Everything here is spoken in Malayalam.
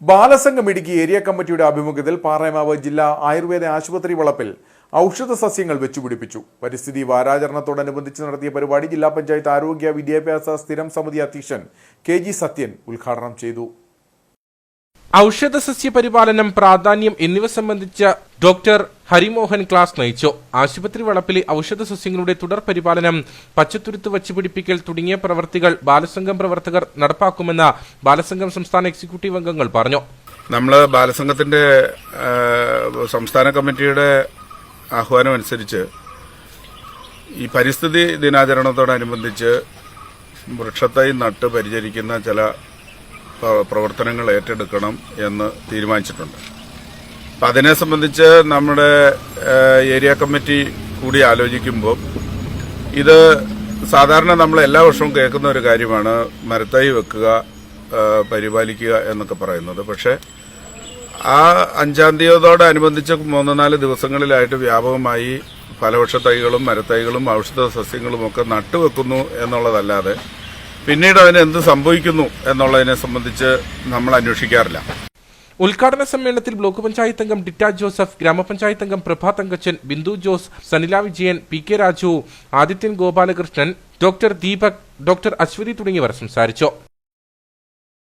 ബാലസംഘം ഇടുക്കി ഏരിയ കമ്മിറ്റിയുടെ ആഭിമുഖ്യത്തിൽ പാറയമാവ് ജില്ലാ ആയുർവേദ ആശുപത്രി വളപ്പിൽ ഔഷധ സസ്യങ്ങൾ വെച്ചുപിടിപ്പിച്ചു. പരിസ്ഥിതി വാരാചരണത്തോടനുബന്ധിച്ച് നടത്തിയ പരിപാടി ജില്ലാ പഞ്ചായത്ത് ആരോഗ്യ വിദ്യാഭ്യാസ സ്ഥിരം സമിതി അധ്യക്ഷൻ കെ സത്യൻ ഉദ്ഘാടനം ചെയ്തു. ഔഷധ സസ്യ പരിപാലനം പ്രാധാന്യം എന്നിവ സംബന്ധിച്ച ഡോക്ടർ ഹരിമോഹൻ ക്ലാസ് നയിച്ചു. ആശുപത്രി വളപ്പിലെ ഔഷധ സസ്യങ്ങളുടെ തുടർ പരിപാലനം പച്ചത്തുരുത്ത് വച്ചുപിടിപ്പിക്കൽ തുടങ്ങിയ പ്രവർത്തികൾ ബാലസംഘം പ്രവർത്തകർ നടപ്പാക്കുമെന്ന് ബാലസംഘം സംസ്ഥാന എക്സിക്യൂട്ടീവ് അംഗങ്ങൾ പറഞ്ഞു. നമ്മൾ ബാലസംഘത്തിന്റെ സംസ്ഥാന കമ്മിറ്റിയുടെ ആഹ്വാനം അനുസരിച്ച് ഈ പരിസ്ഥിതി ദിനാചരണത്തോടനുബന്ധിച്ച് വൃക്ഷത്തൈ നട്ട് പരിചരിക്കുന്ന ചില പ്രവർത്തനങ്ങൾ ഏറ്റെടുക്കണം എന്ന് തീരുമാനിച്ചിട്ടുണ്ട്. അപ്പം അതിനെ സംബന്ധിച്ച് നമ്മുടെ ഏരിയ കമ്മിറ്റി കൂടി ആലോചിക്കുമ്പോൾ ഇത് സാധാരണ നമ്മൾ എല്ലാ വർഷവും കേൾക്കുന്ന ഒരു കാര്യമാണ് മരത്തൈ വെക്കുക പരിപാലിക്കുക എന്നൊക്കെ പറയുന്നത്. പക്ഷേ ആ അഞ്ചാം തീയതിയോടനുബന്ധിച്ച് മൂന്ന് നാല് ദിവസങ്ങളിലായിട്ട് വ്യാപകമായി ഫലവൃക്ഷ തൈകളും മരത്തൈകളും ഔഷധ സസ്യങ്ങളും ഒക്കെ നട്ടുവെക്കുന്നു എന്നുള്ളതല്ലാതെ പിന്നീട് അതിന് എന്ത് സംഭവിക്കുന്നു എന്നുള്ളതിനെ സംബന്ധിച്ച് നമ്മൾ അന്വേഷിക്കാറില്ല. ഉദ്ഘാടന സമ്മേളനത്തിൽ ബ്ലോക്ക് പഞ്ചായത്ത് അംഗം ഡിറ്റ ജോസഫ് ഗ്രാമപഞ്ചായത്ത് അംഗം Prabha Thankachan Bindu Jose Sanila Vijayan P K Raju Adithyan Gopalakrishnan doctor Deepak doctor Aswathy തുടങ്ങിയവർ സംസാരിച്ചു.